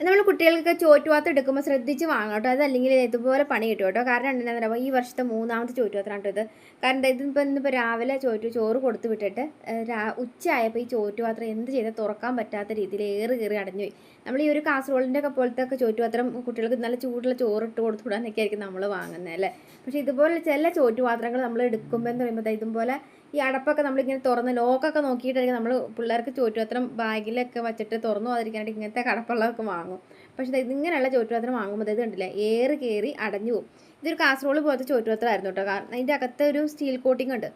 നമ്മൾ കുട്ടികൾക്കൊക്കെ ചോറ്റുപാത്രം എടുക്കുമ്പോൾ ശ്രദ്ധിച്ച് വാങ്ങണം കേട്ടോ. അതല്ലെങ്കിൽ ഇതുപോലെ പണി കിട്ടും കേട്ടോ. കാരണം എന്താണെന്ന് പറയുമ്പോൾ ഈ വർഷത്തെ മൂന്നാമത്തെ ചോറ്റുപാത്രം കേട്ടോ ഇത്. കാരണം ഇതിപ്പോൾ ഇന്നിപ്പോൾ രാവിലെ ചോറ്റു ചോറ് കൊടുത്തു വിട്ടിട്ട് രാ ഉച്ചയായപ്പോൾ ഈ ചോറ്റുപാത്രം എന്ത് ചെയ്താൽ തുറക്കാൻ പറ്റാത്ത രീതിയിൽ ഏറ് കയറി അടഞ്ഞു പോയി നമ്മൾ ഈ ഒരു കാസർഗോഡിന്റെ ഒക്കെ പോലത്തെ ഒക്കെ ചോറ്റുപാത്രം കുട്ടികൾക്ക് നല്ല ചൂടുള്ള ചോറ് ഇട്ട് കൊടുത്തു വിടാനൊക്കെ ആയിരിക്കും നമ്മൾ വാങ്ങുന്നത് അല്ലേ? പക്ഷേ ഇതുപോലെ ചില ചോറ്റുപാത്രങ്ങൾ നമ്മൾ എടുക്കുമ്പോൾ എന്ന് പറയുമ്പോൾ ഇതുപോലെ ഈ അടപ്പൊക്കെ നമ്മളിങ്ങനെ തുറന്ന് ലോക്കൊക്കെ നോക്കിയിട്ടായിരിക്കും നമ്മൾ പിള്ളേർക്ക് ചോറ്റുപാത്രം ബാഗിലൊക്കെ വെച്ചിട്ട് തുറന്നു അതിരിക്കാനായിട്ട് ഇങ്ങനത്തെ കടപ്പുള്ളതൊക്കെ വാങ്ങും. പക്ഷേ ഇതിങ്ങനെയുള്ള ചോറ്റുപാത്രം വാങ്ങുമ്പോൾ ഇത് കണ്ടില്ല? ഏറ് കയറി അടഞ്ഞു പോകും ഇതൊരു കാസറോൾ പോലത്തെ ചോറ്റുപാത്രമായിരുന്നു കേട്ടോ. കാരണം അതിന്റെ അകത്ത് ഒരു സ്റ്റീൽ കോട്ടിംഗ് ഉണ്ട്.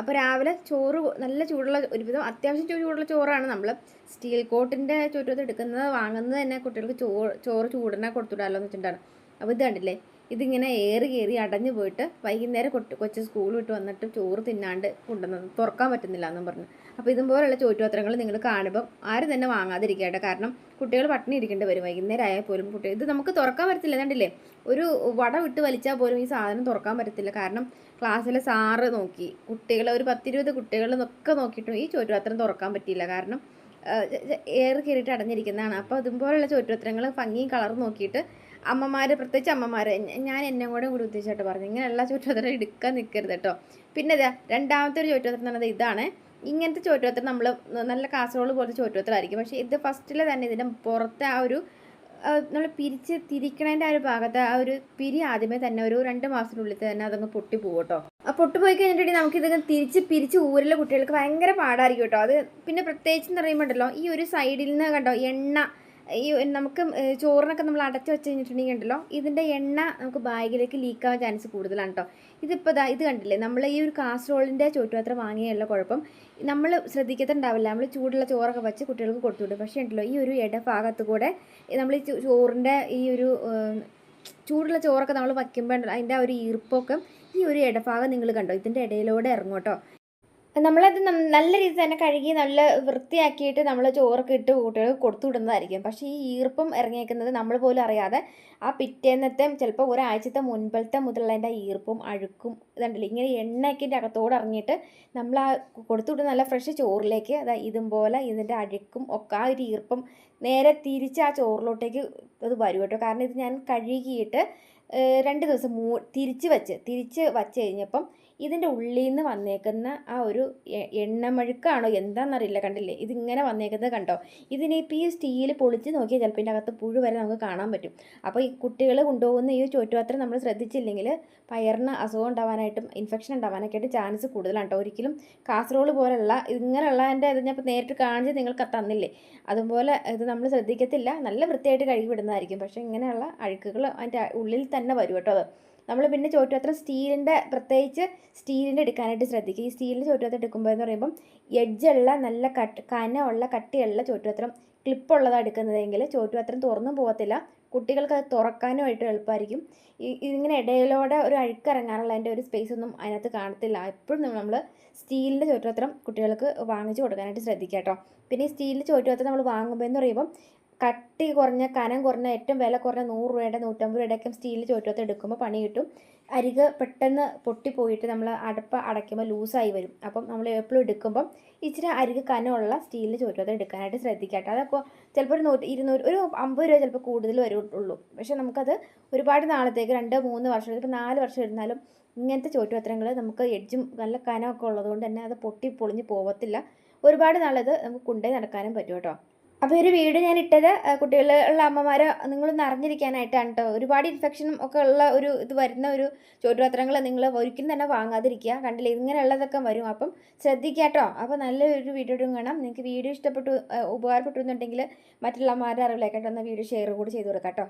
അപ്പോൾ രാവിലെ ചോറ് നല്ല ചൂടുള്ള ഒരുവിധം അത്യാവശ്യം ചൂടുള്ള ചോറാണ് നമ്മൾ സ്റ്റീൽ കോട്ടിന്റെ ചോറ്റുപാത്രം എടുക്കുന്നത് വാങ്ങുന്നത് തന്നെ കുട്ടികൾക്ക് ചോറ് ചോറ് ചൂടനെ കൊടുത്തുവിടാമല്ലോ എന്ന് വെച്ചിട്ടുണ്ടാണ് അപ്പോൾ ഇത് കണ്ടില്ലേ? ഇതിങ്ങനെ ഏറി കയറി അടഞ്ഞു പോയിട്ട് വൈകുന്നേരം കൊട്ട് കൊച്ചു സ്കൂൾ വിട്ട് വന്നിട്ട് ചോറ് തിന്നാണ്ട് കൊണ്ടുവന്നത് തുറക്കാൻ പറ്റുന്നില്ല എന്നും പറഞ്ഞു. അപ്പോൾ ഇതുപോലുള്ള ചോറ്റുപാത്രങ്ങൾ നിങ്ങൾ കാണുമ്പോൾ ആരും തന്നെ വാങ്ങാതിരിക്കട്ടെ കാരണം കുട്ടികൾ പട്ടിണി ഇരിക്കേണ്ടി വരും. വൈകുന്നേരം ആയാൽ പോലും കുട്ടികൾ ഇത് നമുക്ക് തുറക്കാൻ പറ്റത്തില്ല. കണ്ടില്ലേ? ഒരു വട വിട്ട് വലിച്ചാൽ പോലും ഈ സാധനം തുറക്കാൻ പറ്റത്തില്ല. കാരണം ക്ലാസ്സിലെ സാറ് നോക്കി കുട്ടികൾ ഒരു പത്തിരുപത് കുട്ടികളെന്നൊക്കെ നോക്കിയിട്ടും ഈ ചോറ്റുപാത്രം തുറക്കാൻ പറ്റിയില്ല. കാരണം ഏറ് കയറിയിട്ട് അടഞ്ഞിരിക്കുന്നതാണ്. അപ്പോൾ ഇതുപോലുള്ള ചോറ്റുപാത്രങ്ങൾ ഭംഗിയും കളറും നോക്കിയിട്ട് അമ്മമാർ പ്രത്യേകിച്ച് അമ്മമാർ ഞാൻ എന്നെ കൂടെ കൂടി ഉദ്ദേശിച്ചിട്ട് പറഞ്ഞു. ഇങ്ങനെയുള്ള ചോറ്റുപാത്രം എടുക്കാൻ നിൽക്കരുത് കേട്ടോ പിന്നെ ഇതാ രണ്ടാമത്തെ ഒരു ചോറ്റുപാത്രം എന്ന് പറയുന്നത് ഇതാണ്. ഇങ്ങനത്തെ ചോറ്റുപാത്രം നമ്മൾ നല്ല കാസറോൾ പോലത്തെ ചോറ്റുപാത്രമായിരിക്കും പക്ഷേ ഇത് ഫസ്റ്റിൽ തന്നെ ഇതിന്റെ പുറത്തെ ആ ഒരു നമ്മൾ പിരിച്ച് തിരിക്കണതിന്റെ ആ ഒരു ഭാഗത്ത് ആ ഒരു പിരി ആദ്യമേ തന്നെ ഒരു രണ്ട് മാസത്തിനുള്ളിൽ തന്നെ അതങ്ങ് പൊട്ടി പോകും കേട്ടോ ആ പൊട്ടി പോയി കഴിഞ്ഞിട്ടുണ്ടെങ്കിൽ നമുക്കിതൊക്കെ തിരിച്ച് പിരിച്ച് ഊരിലെ കുട്ടികൾക്ക് ഭയങ്കര പാടായിരിക്കും കേട്ടോ അത് പിന്നെ പ്രത്യേകിച്ച് എന്ന് പറയുമ്പോൾ ഉണ്ടല്ലോ ഈ ഒരു സൈഡിൽ നിന്ന് കണ്ടോ എണ്ണ ഈ നമുക്ക് ചോറിനൊക്കെ നമ്മൾ അടച്ചു വെച്ച് കഴിഞ്ഞിട്ടുണ്ടെങ്കിൽ ഉണ്ടല്ലോ ഇതിന്റെ എണ്ണ നമുക്ക് ബാഗിലേക്ക് ലീക്കാവാൻ ചാൻസ് കൂടുതലാണ് കേട്ടോ ഇതിപ്പോൾ ഇത് കണ്ടില്ലേ? നമ്മൾ ഈ ഒരു കാസറോളിന്റെ ചോറ്റുപാത്രം വാങ്ങിയുള്ള കുഴപ്പം. നമ്മൾ ശ്രദ്ധിക്കത്തുണ്ടാവില്ല. നമ്മൾ ചൂടുള്ള ചോറൊക്കെ വെച്ച് കുട്ടികൾക്ക് കൊടുത്തുവിടും പക്ഷേ ഉണ്ടല്ലോ ഈ ഒരു ഇടഭാഗത്ത് കൂടെ നമ്മൾ ഈ ചോറിന്റെ ഈ ഒരു ചൂടുള്ള ചോറൊക്കെ നമ്മൾ വയ്ക്കുമ്പോൾ അതിന്റെ ആ ഒരു ഈർപ്പൊക്കെ ഈ ഒരു ഇടഭാഗം നിങ്ങൾ കണ്ടോ? ഇതിന്റെ ഇടയിലൂടെ ഇറങ്ങും കേട്ടോ നമ്മളത് നല്ല രീതിയിൽ തന്നെ കഴുകി നല്ല വൃത്തിയാക്കിയിട്ട് നമ്മൾ ചോറൊക്കെ ഇട്ട് കുട്ടികൾക്ക് കൊടുത്തു വിടുന്നതായിരിക്കും. പക്ഷേ ഈ ഈർപ്പം ഇറങ്ങിയേക്കുന്നത് നമ്മൾ പോലും അറിയാതെ ആ പിറ്റേന്നത്തെ ചിലപ്പോൾ ഒരാഴ്ചത്തെ മുൻപത്തെ മുതലുള്ളതിന്റെ അതിന്റെ ഈർപ്പും അഴുക്കും ഇതുണ്ടല്ലോ. ഇങ്ങനെ എണ്ണയ്ക്കിന്റെ അകത്തോട് ഇറങ്ങിയിട്ട് നമ്മൾ ആ കൊടുത്തു വിടുന്ന നല്ല ഫ്രഷ് ചോറിലേക്ക് ഇതും പോലെ ഇതിന്റെ അഴുക്കും ഒക്കെ ആ ഒരു ഈർപ്പം നേരെ തിരിച്ച് ആ ചോറിലോട്ടേക്ക് അത് വരും കേട്ടോ. കാരണം ഇത് ഞാൻ കഴുകിയിട്ട് രണ്ട് ദിവസം മൂ തിരിച്ച് വച്ച് തിരിച്ച് വച്ച് കഴിഞ്ഞപ്പം ഇതിന്റെ ഉള്ളിൽ നിന്ന് വന്നേക്കുന്ന ആ ഒരു എണ്ണമഴുക്കാണോ എന്താണെന്നറിയില്ല കണ്ടില്ലേ? ഇതിങ്ങനെ വന്നേക്കുന്നത് കണ്ടോ? ഇതിനിപ്പോൾ ഈ സ്റ്റീൽ പൊളിച്ച് നോക്കിയാൽ ചിലപ്പോൾ ഇതിന്റെ അകത്ത് പുഴു വരെ നമുക്ക് കാണാൻ പറ്റും. അപ്പോൾ ഈ കുട്ടികൾ കൊണ്ടുപോകുന്ന ഈ ചുറ്റുപാത്രം നമ്മൾ ശ്രദ്ധിച്ചില്ലെങ്കിൽ പയറിന് അസുഖം ഉണ്ടാവാനായിട്ടും ഇൻഫെക്ഷൻ ഉണ്ടാവാനൊക്കെ ആയിട്ട് ചാൻസ് കൂടുതലാണ് കേട്ടോ. ഒരിക്കലും കാസറോൾ പോലുള്ള ഇങ്ങനെയുള്ളതിന്റെ ഇത് ഞാൻ നേരിട്ട് കാണിച്ച് നിങ്ങൾക്ക് തന്നില്ലേ? അതുപോലെ ഇത് നമ്മൾ ശ്രദ്ധിക്കത്തില്ല. നല്ല വൃത്തിയായിട്ട് കഴുകി വിടുന്നതായിരിക്കും. പക്ഷേ ഇങ്ങനെയുള്ള അഴുക്കുകൾ അതിന്റെ ഉള്ളിൽ തന്നെ വരും കേട്ടോ അത്. നമ്മൾ പിന്നെ ചോറ്റുപാത്രം സ്റ്റീലിന്റെ പ്രത്യേകിച്ച് സ്റ്റീലിന്റെ എടുക്കാനായിട്ട് ശ്രദ്ധിക്കുക ഈ സ്റ്റീലിന്റെ ചോറ്റുപാത്രം എടുക്കുമ്പോൾ എന്ന് പറയുമ്പം എഡ്ജുള്ള നല്ല കട്ട് കനമുള്ള കട്ടിയുള്ള ചോറ്റുപാത്രം ക്ലിപ്പുള്ളതാണ് എടുക്കുന്നതെങ്കിൽ ചോറ്റുപാത്രം തുറന്നും പോകത്തില്ല. കുട്ടികൾക്ക് അത് തുറക്കാനുമായിട്ട് എളുപ്പമായിരിക്കും. ഇതിങ്ങനെ ഇടയിലൂടെ ഒരു അഴുക്കിറങ്ങാനുള്ള അതിന്റെ ഒരു സ്പേസ് ഒന്നും അതിനകത്ത് കാണത്തില്ല. എപ്പോഴും നമ്മൾ സ്റ്റീലിന്റെ ചോറ്റുപാത്രം കുട്ടികൾക്ക് വാങ്ങിച്ചു കൊടുക്കാനായിട്ട് ശ്രദ്ധിക്കുക കേട്ടോ. പിന്നെ ഈ സ്റ്റീലിന്റെ ചോറ്റുപാത്രം നമ്മൾ വാങ്ങുമ്പോൾ എന്ന് പറയുമ്പം കട്ടി കുറഞ്ഞ കനം കുറഞ്ഞ ഏറ്റവും വില കുറഞ്ഞ നൂറ് രൂപയുടെ നൂറ്റമ്പത് രൂപയുടെയൊക്കെ സ്റ്റീലിൽ ചോറ്റത്ത് എടുക്കുമ്പോൾ പണി കിട്ടും. അരിക പെട്ടെന്ന് പൊട്ടിപ്പോയിട്ട് നമ്മൾ അടപ്പ് അടയ്ക്കുമ്പോൾ ലൂസായി വരും. അപ്പം നമ്മൾ എപ്പോഴും എടുക്കുമ്പം ഇച്ചിരി അരിക കനമുള്ള സ്റ്റീലിൽ ചോറ്റത്ത് എടുക്കാനായിട്ട് ശ്രദ്ധിക്കട്ടെ. കേട്ടോ അതൊക്കെ ചിലപ്പോൾ ഒരു നൂറ്റി ഇരുന്നൂറ് ഒരു അമ്പത് രൂപ ചിലപ്പോൾ കൂടുതൽ വരുള്ളൂ പക്ഷേ നമുക്കത് ഒരുപാട് നാളത്തേക്ക് രണ്ട് മൂന്ന് വർഷം ഇപ്പോൾ നാല് വർഷം ഇരുന്നാലും ഇങ്ങനത്തെ ചോറ്റുപത്രങ്ങൾ നമുക്ക് എഡ്ജും നല്ല കനമൊക്കെ ഉള്ളതുകൊണ്ട് തന്നെ അത് പൊട്ടി പൊളിഞ്ഞ് പോകത്തില്ല ഒരുപാട് നാളത് നമുക്ക് കൊണ്ടുപോയി നടക്കാനും പറ്റും കേട്ടോ അപ്പോൾ ഒരു വീഡിയോ ഞാൻ ഇട്ടത് കുട്ടികളുള്ള അമ്മമാർ നിങ്ങളൊന്ന് അറിഞ്ഞിരിക്കാനായിട്ടാണ് കേട്ടോ ഒരുപാട് ഇൻഫെക്ഷനും ഒക്കെ ഉള്ള ഒരു ഇത് വരുന്ന ഒരു ചോറ്റുപാത്രങ്ങൾ നിങ്ങൾ ഒരിക്കലും തന്നെ വാങ്ങാതിരിക്കുക. കണ്ടില്ലേ ഇങ്ങനെയുള്ളതൊക്കെ വരും. അപ്പം ശ്രദ്ധിക്കുക കേട്ടോ അപ്പോൾ നല്ലൊരു വീഡിയോ കാണാം നിങ്ങൾക്ക് വീഡിയോ ഇഷ്ടപ്പെട്ടു ഉപകാരപ്പെട്ടു എന്നുണ്ടെങ്കിൽ മറ്റുള്ള അമ്മമാരുടെ അറിവിലേക്കായിട്ടൊന്ന് വീഡിയോ ഷെയർ കൂടി ചെയ്ത് കൊടുക്കാം കേട്ടോ